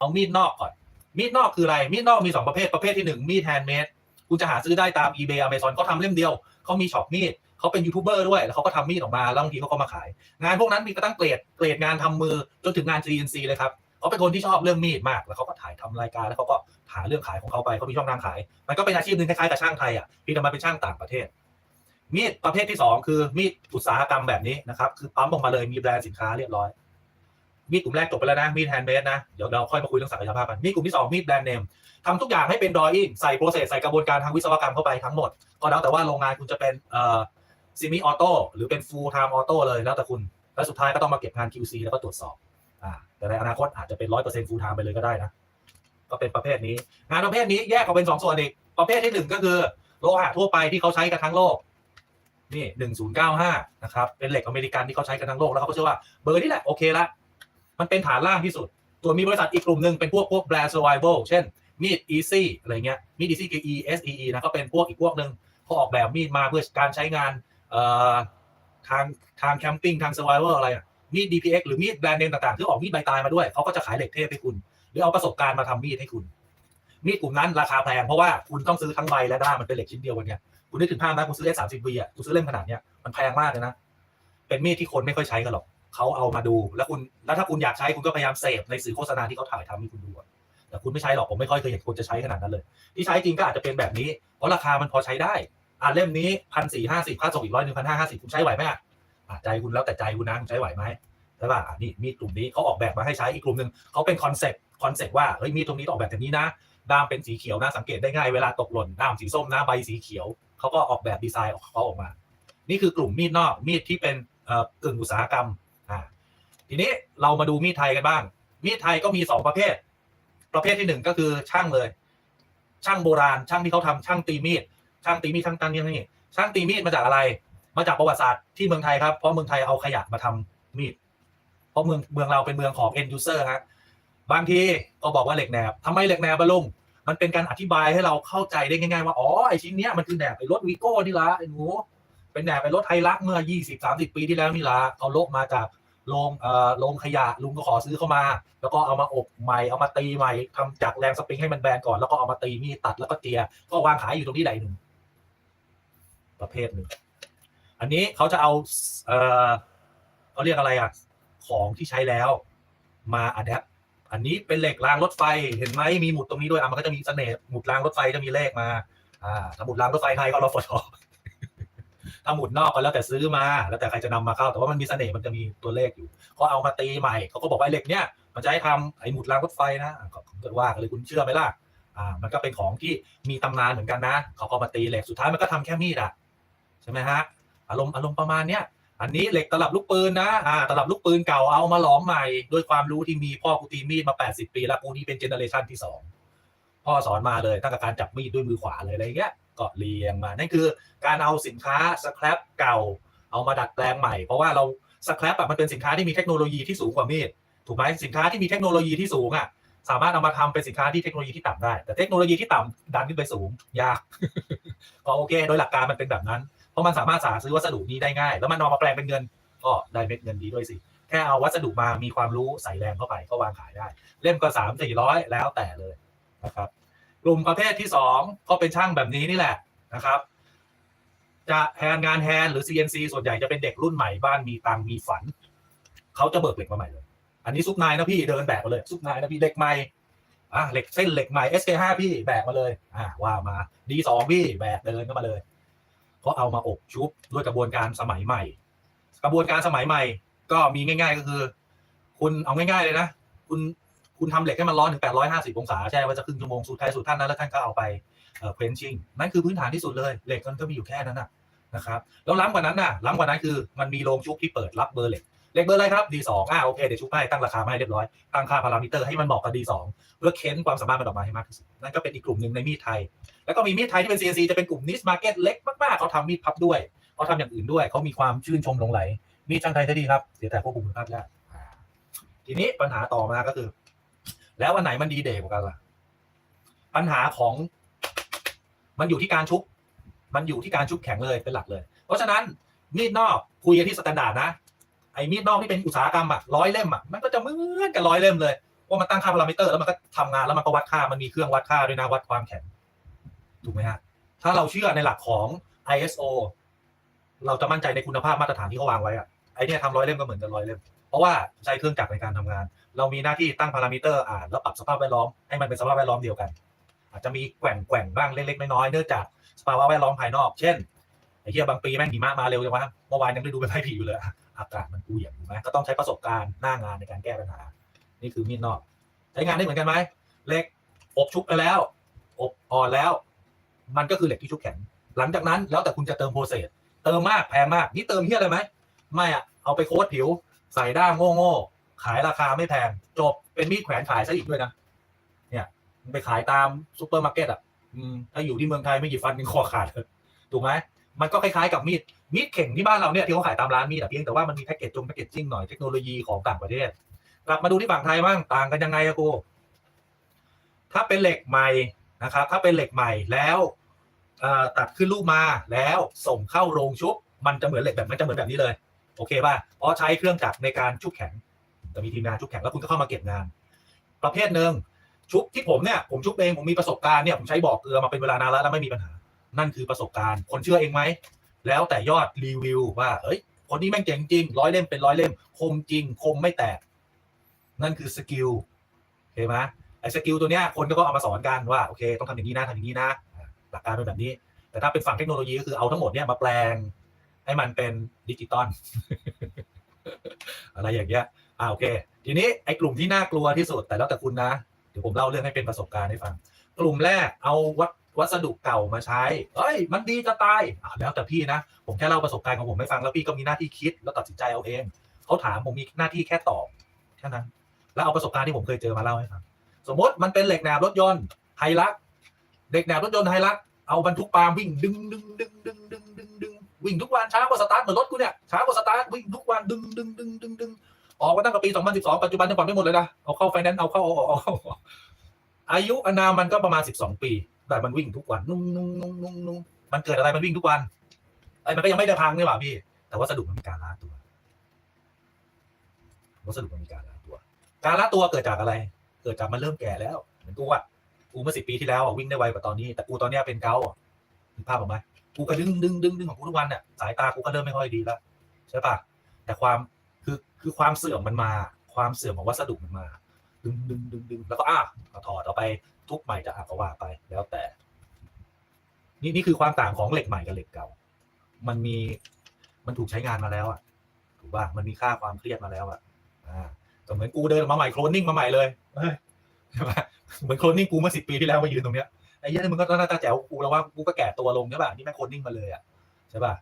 เอามีดนอกก่อน มีดนอกคืออะไร มีดนอกมีสองประเภท ประเภทที่หนึ่งมีดแฮนด์เมดคุณจะหาซื้อได้ตาม eBay Amazon เขาทำเล่มเดียว เขามีช็อปมีดเขาเป็นยูทูบเบอร์ด้วย แล้วเขาก็ทำมีดออกมา แล้วบางทีเขาก็มาขาย งานพวกนั้นมีกระตั้งเกรด เกรดงานทำมือ จนถึงงาน CNC เลยครับเขาเป็นคนที่ชอบเรื่องมีดมาก แล้วเขาก็ถ่ายทำรายการ แล้วเขาก็หาเรื่องขายของเขาไป เขามีช่องทางขาย มันก็เป็นอาชีพหนึ่งคล้ายๆกับช่างไทยอะพี่แต่มาเป็นช่างต่างประเทศ มีดประเภทที่สองคือมีดอุตสาหกรรมแบบนี้นะครับ คือปั๊มออกมาเลย มีแบรนด์สินค้าเรียบร้อย มีดกลุ่มแรกจบไปแล้วนะ มีดแฮนด์เมดนะ เดี๋ยวเราค่อยมาคุยเรื่องศักยภาพกัน มีดกลุ่มที่สองมีดแบรนด์เนมทำทุกอย่างให้เป็นดรออิ่งใส่โปรเซสใส่กระบวนการทางวิศวกรรมเข้าไปทั้งหมด ก็แล้วแต่ว่าโรงงานคุณจะเป็นเอ่อซิมิออโต้หรือเป็นฟูลไทม์ออโต้เลยแล้วแต่คุณ แล้วสุดท้ายก็ต้องมาเก็บงาน QC แล้วก็ตรวจสอบอ่าแต่ในอนาคตอาจจะเป็นร้อยเปอร์เซ็นต์ฟูลไทม์ไปเลยก็ได้นะก็เป็นประเภทนี้ งานประเภทนี้แยกออกเป็นสองส่วนอีกประเภทที่หนึ่งก็คือโลหะทั่วไปที่เขาใช้กันทั้งโลกนี่หนึ่งศูนย์เก้าห้านะครับเป็นเหล็กอเมริกันที่เขาใช้กันทั้งโลกแล้วเขาเชื่อว่าเบอร์นี่แหละโอเคละ มันเป็นฐานล่างที่สุด ตัวนมีบริษัทอีกกลุ่มหนึ่งเป็นพวกพวกแบรนด์ survival เช่นมีด easy อะไรเงี้ยมีด easy คือ e s e e นะก็เป็นพวกอีกพวกหนึ่งเขาออกแบบมีดมาเพื่อการใช้งานทางทางแคมปิ้งทาง survival อะไรอะมีด DPX หรือมีดแบรนด์เนมต่างๆที่ออกมีดใบตายมาด้วยเขาก็จะขายเหล็กเทพให้คุณ หรือเอาประสบการณ์มาทำมีดให้คุณมีดกลุ่มนั้นราคาแพงเพราะว่าคุณต้องซื้อทั้งใบและด้ามมันเป็นเหล็กชิ้นเดียวกันเนี่ยคุณนึกถึงภาพนะคุณซื้อ S สามสิบวีอะคุณซื้อเล่มขนาดเนี้ยมันแพงมากเลยนะเป็นมีดที่คนไม่ค่อยใช้กันหรอก เขาเอามาดู แล้วคุณแล้วถ้าคุณอยากใช้คุณก็พยายามเสพในสื่อโฆษณาที่เขาถ่ายทำให้คุณดูอะแต่คุณไม่ใช้หรอกผมไม่ค่อยเคยเห็นคนจะใช้ขนาดนั้นเลย ที่ใช้จริงก็อาจจะเป็นแบบนี้เพราะราคามันพอใช้ได้อ่าเล่มนี้พันสี่ห้าสิบค่าส่งอีกร้อยหนึ่งพันห้าห้าสิบคุณใช้ไหวไหมอะใจคุณแล้วแต่ใจคุณนะคุณใช้ไหวไหมใช่ป่ะอะนี่มีดกลุ่มนี้เขาออกแบบมาให้ใช้อีกกลุ่มหนึ่งเขาเป็นคอนเซ็ปต์คอนเซ็ปต์ว่าเฮ้ยมีดตรงนี้ต้องออกแบบแบบนี้นะด้ามเป็นสีเขียวนะสังเกตได้ง่ายเวลาตกหล่นด้ามสีส้มนะใบสีเขียวเขาก็ออกแบบดีไซน์ของเขาออกมา นี่คือกลุ่มมีดนอกมีดที่เป็นเอ่อกึ่งอุตสาหกรรม ทีนี้เรามาดูมีดไทยกันบ้าง มีดไทยก็มีสองประเภท ประเภทที่หนึ่งก็คือช่างเลย ช่างโบราณ ช่างที่เขาทำช่างตีมีด ช่างตีมีดช่างตันนี่นี่ช่างตีมีดมาจากอะไร มาจากประวัติศาสตร์ที่เมืองไทยครับ เพราะเมืองไทยเอาขยะมาทำมีด เพราะเมืองเมืองเราเป็นเมืองของ end user ฮะ บางทีก็บอกว่าเหล็กแหนบทำไมเหล็กแหนบมาลุงมันเป็นการอธิบายให้เราเข้าใจได้ง่ายๆว่า อ๋อ ไอชิ้นเนี้ยมันคือแหนบไอรถวีโก้นี่ละไอหนู เป็นแหนบไอรถไทยรักเมื่อ 20 30 ปีที่แล้วนี่ละเอาโลกมาจาก โรงเอ่อโรงขยะลุงก็ขอซื้อเข้ามา แล้วก็เอามาอบใหม่เอามาตีใหม่ทำจากแรงสปริงให้มันแบนก่อนแล้วก็เอามาตีมีดตัดแล้วก็เจียก็วางขายอยู่ตรงที่ใดหนึ่งประเภทหนึ่งอันนี้เขาจะเอาเอ่อเขาเรียกอะไรอะของที่ใช้แล้วมาอัดแอปอันนี้เป็นเหล็กรางรถไฟเห็นไหมมีหมุดตรงนี้ด้วยอะมันก็จะมีเสน่ห์หมุดรางรถไฟจะมีเลขมาอ่าถ้าหมุดรางรถไฟไทยก็รฟท ถ้าหมุดนอกก็แล้วแต่ซื้อมา แล้วแต่ใครจะนำมาเข้า แต่ว่ามันมีเสน่ห์มันจะมีตัวเลขอยู่เขาเอามาตีใหม่เขาก็บอกว่าเหล็กเนี้ยมันจะให้ทำไอ้หมุดรางรถไฟนะอะก็ก็ว่ากันเลยคุณเชื่อไหมล่ะอ่ามันก็เป็นของที่มีตำนานเหมือนกันนะเขาก็มาตีเหล็กสุดท้ายมันก็ทำแค่มีดอะใช่ไหมฮะอารมณ์อารมณ์ประมาณเนี้ยอันนี้เหล็กตลับลูกปืนนะอ่าตลับลูกปืนเก่าเอามาหลอมใหม่ด้วยความรู้ที่มีพ่อกูตีมีดมา 80 ปีแล้วกูนี่เป็นเจเนอเรชันที่สอง พ่อสอนมาเลยตั้งแต่การจับมีดด้วยมือขวาเลยอะไรเงี้ยก็เรียงมานั่นคือการเอาสินค้าสครับเก่าเอามาดัดแปลงใหม่ เพราะว่าเราสครับอะมันเป็นสินค้าที่มีเทคโนโลยีที่สูงกว่ามีดถูกไหมสินค้าที่มีเทคโนโลยีที่สูงอะสามารถเอามาทำเป็นสินค้าที่เทคโนโลยีที่ต่ำได้ แต่เทคโนโลยีที่ต่ำดันขึ้นไปสูงยากก็โอเค โดยหลักการมันเป็นแบบนั้น เพราะมันสามารถสาซื้อวัสดุนี้ได้ง่าย แล้วมันเอามาแปลงเป็นเงิน ก็ได้เม็ดเงินดีด้วยสิ แค่เอาวัสดุมามีความรู้ใส่แรงเข้าไปก็วางขายได้ เล่มก็สามสี่ร้อยแล้วแต่เลย นะครับ กลุ่มประเภทที่สองก็เป็นช่างแบบนี้นี่แหละนะครับ จะแฮนงานแฮนหรือ CNC ส่วนใหญ่จะเป็นเด็กรุ่นใหม่บ้านมีตังมีฝัน เขาจะเบิกเหล็กมาใหม่เลย อันนี้ซุปนายนะพี่เดินแบกมาเลยซุปนายนะพี่เหล็กใหม่อะเหล็กเส้นเหล็กใหม่ SK5 พี่แบกมาเลย อ่าว่ามา D2 พี่แบกเดินเข้ามาเลยเขาเอามาอบชุบด้วยกระบวนการสมัยใหม่ กระบวนการสมัยใหม่ ก็มีง่าย ๆ ก็คือ คุณเอาง่าย ๆ เลยนะ คุณ คุณทำเหล็กให้มันร้อนถึง 850 องศาใช่ว่าจะครึ่งชั่วโมงสูตรไทยสูตรท่านนั้นแล้วท่านก็เอาไปเอ่อเควนชิ่งนั่นคือพื้นฐานที่สุดเลยเหล็กมันก็มีอยู่แค่นั้นนะนะครับแล้วล้ำกว่านั้นน่ะล้ำกว่านั้นคือมันมีโรงชุบที่เปิดรับเบอร์เหล็กเหลขเบอร์อะไรครับ D2 อ่าโอเคเดี๋ยวชุบให้ตั้งราคาให้เรียบร้อยตั้งค่าพารามิเตอร์ให้มันเหมาะกับ D2 เพื่อเค้นความสามารถมันออกมาให้มากที่สุดนั่นก็เป็นอีกกลุ่มหนึ่งในมีดไทย แล้วก็มีมีดไทยที่เป็น CNC จะเป็นกลุ่มนิสมาร์เก็ตเล็กมากๆเขาทำมีดพับด้วยเขาทำอย่างอื่นด้วยเขามีความชื่นชมหลงไหลมีดช่างไทยใช้ดีครับเสียแต่ควบคุมคุณภาพยากทีนี้ปัญหาต่อมาก็คือ แล้ววันไหนมันดีเดย์กว่ากันล่ะ ปัญหาของมันอยู่ที่การชุบ มันอยู่ที่การชุบแข็งเลยเป็นหลักเลย เพราะฉะนั้นมีดนอกคุยกันที่สแตนดาร์ดนะ ไอ้มีดนอกที่เป็นอุตสาหกรรมอะร้อยเล่มอะมันก็จะเหมือนกับร้อยเล่มเลย ว่ามันตั้งค่าพารามิเตอร์แล้วมันก็ทำงานแล้วมันก็วัดค่า มันมีเครื่องวัดค่าด้วยนะวัดความแข็ง ถูกไหมฮะ ถ้าเราเชื่อในหลักของ ISO เราจะมั่นใจในคุณภาพมาตรฐานที่เขาวางไว้อะไอเนี่ยทำร้อยเล่มก็เหมือนกันร้อยเล่ม เพราะว่าใช้เครื่องจักรในการทำงาน เรามีหน้าที่ตั้งพารามิเตอร์อ่านแล้วปรับสภาพแวดล้อมให้มันเป็นสภาพแวดล้อมเดียวกัน อาจจะมีแกว่งแกว่งบ้างเล็กๆน้อยๆเนื่องจากสภาวะแวดล้อมภายนอกเช่นไอ้เหี้ยบางปีแม่งหิมะมาเร็วจังวะเมื่อวานยังได้ดูเป็นไพ่ผีอยู่เลยอากาศมันกูเหยียบถูกไหมก็ต้องใช้ประสบการณ์หน้างานในการแก้ปัญหา นี่คือมีดนอก ใช้งานได้เหมือนกันไหมเหล็กอบชุบไปแล้ว อบอ่อนแล้ว มันก็คือเหล็กที่ชุบแข็งหลังจากนั้นแล้วแต่คุณจะเติมโปรเซสเติมมากแพงมาก นี่เติมเฮียอะไรไหมไม่อะเอาไปโค้ดผิว ใส่ด้ามโง่ๆขายราคาไม่แพง จบเป็นมีดแขวนขายซะอีกด้วยนะ เนี่ยไปขายตามซูเปอร์มาร์เก็ตอะถ้าอยู่ที่เมืองไทยไม่กี่ฟันยังคอขาดเลยถูกไหมมันก็คล้ายๆกับมีดมีดเข่งที่บ้านเราเนี่ยที่เขาขายตามร้านมีดอะเพียงแต่ว่ามันมีแพ็กเกจจงแพ็กเกจจิ้งหน่อยเทคโนโลยีของต่างประเทศกลับมาดูที่ฝั่งไทยบ้างต่างกันยังไงอะกูถ้าเป็นเหล็กใหม่นะครับ ถ้าเป็นเหล็กใหม่แล้วตัดขึ้นรูปมาแล้วส่งเข้าโรงชุบ มันจะเหมือนเหล็กแบบมันจะเหมือนแบบนี้เลย โอเคป่ะเพราะใช้เครื่องจักรในการชุบแข็งจะมีทีมงานชุบแข็งแล้วคุณก็เข้ามาเก็บงาน ประเภทหนึ่งชุบที่ผมเนี่ยผมชุบเองผมมีประสบการณ์เนี่ยผมใช้บ่อเกลือมาเป็นเวลานานแล้วแล้วไม่มีปัญหา นั่นคือประสบการณ์ คนเชื่อเองไหมแล้วแต่ยอดรีวิวว่าเอ้ยคนนี้แม่งเจ๋งจริงร้อยเล่มเป็นร้อยเล่ม คมจริง คมไม่แตก นั่นคือสกิลโอเคไหมไอ้สกิลตัวเนี้ยคนก็เอามาสอนกันว่าโอเค ต้องทำอย่างนี้นะทำอย่างนี้นะ หลักการเป็นแบบนี้ แต่ถ้าเป็นฝั่งเทคโนโลยีก็คือเอาทั้งหมดเนี่ยมาแปลง ให้มันเป็นดิจิตอลอะไรอย่างเงี้ยอ่าโอเค ทีนี้ไอ้กลุ่มที่น่ากลัวที่สุดแต่แล้วแต่คุณนะ เดี๋ยวผมเล่าเรื่องให้เป็นประสบการณ์ให้ฟัง กลุ่มแรกเอาวัสวัสดุเก่ามาใช้ เอ้ย มันดีจะตายอะแล้วแต่พี่นะ ผมแค่เล่าประสบการณ์ของผมให้ฟังแล้วพี่ก็มีหน้าที่คิดแล้วตัดสินใจเอาเองเขาถามผมมีหน้าที่แค่ตอบแค่นั้น แล้วเอาประสบการณ์ที่ผมเคยเจอมาเล่าให้ฟัง สมมติมันเป็นเหล็กแหนบรถยนต์ไฮลักเหล็กแหนบรถยนต์ไฮลัก เอาบรรทุกปาล์มวิ่งดึงดึงดึงดึงดึงดึงดึง วิ่งทุกวันช้ากว่าสตาร์ทเหมือนรถกูเนี่ยช้ากว่าสตาร์ทวิ่งทุกวันดึงดึงดึงดึงดึงออกมาตั้งแต่ปี 2012 ปัจจุบันยังผ่อนไม่หมดเลยนะเอาเข้าไฟแนนซ์เอาเข้าเอาเข้าอายุอนามมันก็ประมาณ 12 ปี แต่มันวิ่งทุกวันนุ่งนุ่งนุ่งนุ่งนุ่งมันเกิดอะไรมันวิ่งทุกวันไอ้มันก็ยังไม่ได้พังนี่หว่าพี่ แต่วัสดุมันมีการล้าตัววัสดุมันมีการล้าตัว การล้าตัวเกิดจากอะไร เกิดจากมันเริ่มแก่แล้วเหมือนกูอะกูเมื่อสิบปีที่แล้วอะวิ่งได้ไวกว่าตอนนี้ แต่กูตอนเนี้ยเป็นเกาต์อะภาพออกไหม กูก็ดึงดึงดึงดึงของกูทุกวันเนี่ยสายตากูก็เริ่มไม่ค่อยดีแล้วใช่ปะแต่ความคือคือความเสื่อมมันมา ความเสื่อมของวัสดุมันมา ดึงดึงดึงดึงแล้วก็อ้าถอดเอาไปทุบใหม่จะอะก็ว่าไปแล้วแต่ นี่นี่คือความต่างของเหล็กใหม่กับเหล็กเก่า มันมีมันถูกใช้งานมาแล้วอะถูกป่ะมันมีค่าความเครียดมาแล้วอะอ่าก็เหมือนกูเดินมาใหม่โคลนนิ่งมาใหม่เลยเฮ้ยใช่ปะเหมือนโคลนนิ่งกูเมื่อสิบปีที่แล้วมายืนตรงเนี้ย ไอ้เหี้ยนี่มึงก็หน้าตาแจ๋วกูแล้วว่ากูก็แก่ตัวลงใช่ป่ะนี่แม่งโคนนิ่งมาเลยอะใช่ป่ะ